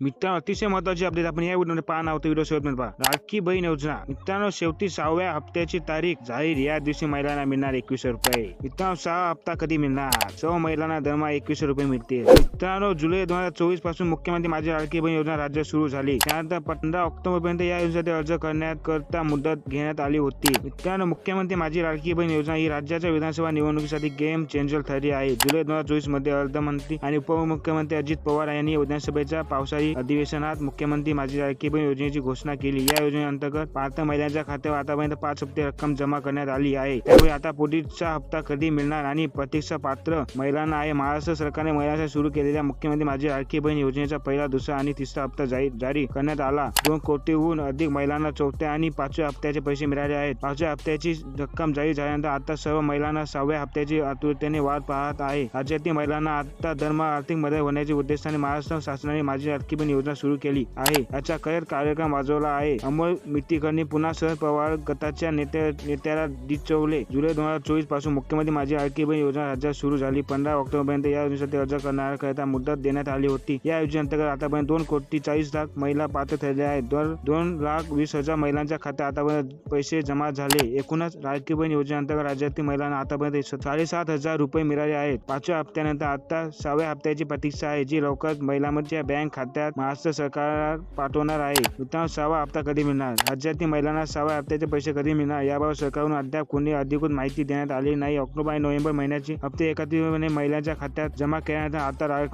मित्रांनो अतिशय महत्वाची अपडेट आपण या व्हिडिओमध्ये पाहणार आहोत. व्हिडिओ शेवटमध्ये पहा. राखी बहीण योजना. मित्रांनो शेवटी सहाव्या हप्त्याची तारीख जाहीर. या दिवशी महिलांना मिळणार एकवीसशे रुपये. मित्रांनो सहा हप्ता कधी मिळणार? सर्व महिलांना दरमहा एकवीसशे रुपये मिळतील. मित्रांनो जुलै दोन हजार चोवीसपासून मुख्यमंत्री माझी लाडकी बहीण योजना राज्य सुरू झाली. त्यानंतर पंधरा ऑक्टोबर पर्यंत या योजनेसाठी अर्ज करण्यात करता मुदत घेण्यात आली होती. मित्रांनो मुख्यमंत्री माझी लाडकी बहीण योजना ही राज्याच्या विधानसभा निवडणुकीसाठी गेम चेंजर ठरली आहे. जुलै दोन हजार चोवीसमध्ये अर्थमंत्री आणि उपमुख्यमंत्री अजित पवार यांनी विधानसभेच्या पावसाळी अधिवेशनात मुख्यमंत्री माझी लाडकी बहीण योजनेची घोषणा केली. या योजनेअंतर्गत पात्र महिलांच्या खात्यावर आतापर्यंत पाच हप्ते रक्कम जमा करण्यात आली आहे. त्यामुळे आता पुढीलचा हप्ता कधी मिळणार आणि प्रतीक्षा पात्र महिलांना आहे. महाराष्ट्र सरकारने महिलांसाठी सुरू केलेल्या मुख्यमंत्री माझी लाडकी बहीण योजनेचा पहिला दुसरा आणि तिसरा हप्ता जारी करण्यात आला. दोन कोटीहून अधिक महिलांना चौथ्या आणि पाचव्या हप्त्याचे पैसे मिळाले आहेत. पाचव्या हप्त्याची रक्कम जाहीर झाल्यानंतर आता सर्व महिलांना सहाव्या हप्त्याची आतुरतेने वाट पाहत आहे. राज्यातील महिलांना आता धर्म आर्थिक मदत होण्याच्या उद्देशाने महाराष्ट्र शासनाने माझी लाडकी बहीण योजना सुरू केली आहे. याचा कैर कार्यक्रम वाजवला आहे. अमोल मिटिकरनी पुन्हा शरद पवार गटाच्या नेत्या नेत्याला डिचवले. जुलै दोन हजार चोवीसपासून मुख्यमंत्री माझी आरकी बहीण योजना राज्यात सुरू झाली. पंधरा ऑक्टोबर पर्यंत या योजनेसाठी अर्ज करणाऱ्याकरिता मुदत देण्यात आली होती. या योजनेअंतर्गत आतापर्यंत दोन कोटी चाळीस लाख महिला पात्र ठरल्या आहेत. दर दोन लाख वीस हजार महिलांच्या खात्यात आतापर्यंत पैसे जमा झाले. एकूणच राजकीय बहीण योजनेअंतर्गत राज्यातील महिलांना आतापर्यंत साडेसात हजार रुपये मिळाले आहेत. पाचव्या हप्त्यानंतर आता सहाव्या हप्त्याची प्रतीक्षा आहे जी लवकरच महिलांच्या बँक खात्यात महाराष्ट्र सरकार पाठवणार आहे. मित्रांनो सहावा हप्ता कधी मिळणार? राज्यातील महिलांना सहाव्या हप्त्याचे पैसे कधी मिळणार? याबाबत सरकारकडून अद्याप कोणी अधिकृत माहिती देण्यात आली नाही. ऑक्टोबर आणि नोव्हेंबर महिन्याचे हप्ते एकत्रितपणे महिलांच्या खात्यात जमा करण्यात आता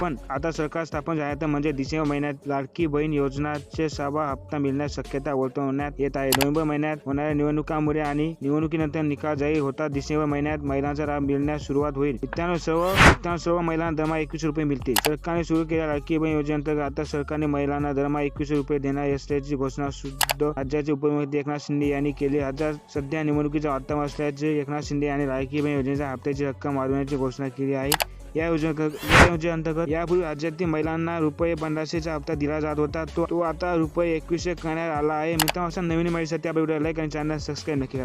पण आता सरकार स्थापन झाल्यानंतर म्हणजे डिसेंबर महिन्यात लाडकी बहीण योजनाचे सहावा हप्ता मिळण्यास शक्यता वर्तवण्यात येत आहे. नोव्हेंबर महिन्यात होणाऱ्या निवडणुकांमुळे आणि निवडणुकीनंतर निकाल जाहीर होता. डिसेंबर महिन्यात महिलांचा लाभ मिळण्यास सुरुवात होईल. मित्रांनो सर्व मित्रांनो सर्व महिलांना दरमहा एकवीस रुपये मिळतील. सरकारने सुरू केलेल्या लाडकी बहीण योजनेअंतर्गत आता सरकारने महिलांना दरमहा एकवीस रुपये देणार असल्याची घोषणा सुद्धा राज्याचे उपमुख्यमंत्री एकनाथ शिंदे यांनी केली राज्यात सध्या निवडणुकीचा वातावरण असल्याचे एकनाथ शिंदे यांनी लाडकी योजनेच्या हप्त्याची रक्कम वाढवण्याची घोषणा केली आहे. या या योजनेअंतर्गत यापूर्वी राज्यातील महिलांना रुपये पंधराशेचा हप्ता दिला जात होता. तो तो आता रुपये एकवीसशे करण्यात आला आहे. मित्रांनो नवीन माहितीसाठी आपण व्हिडिओ लाईक आणि चॅनल सबस्क्राईब नक्की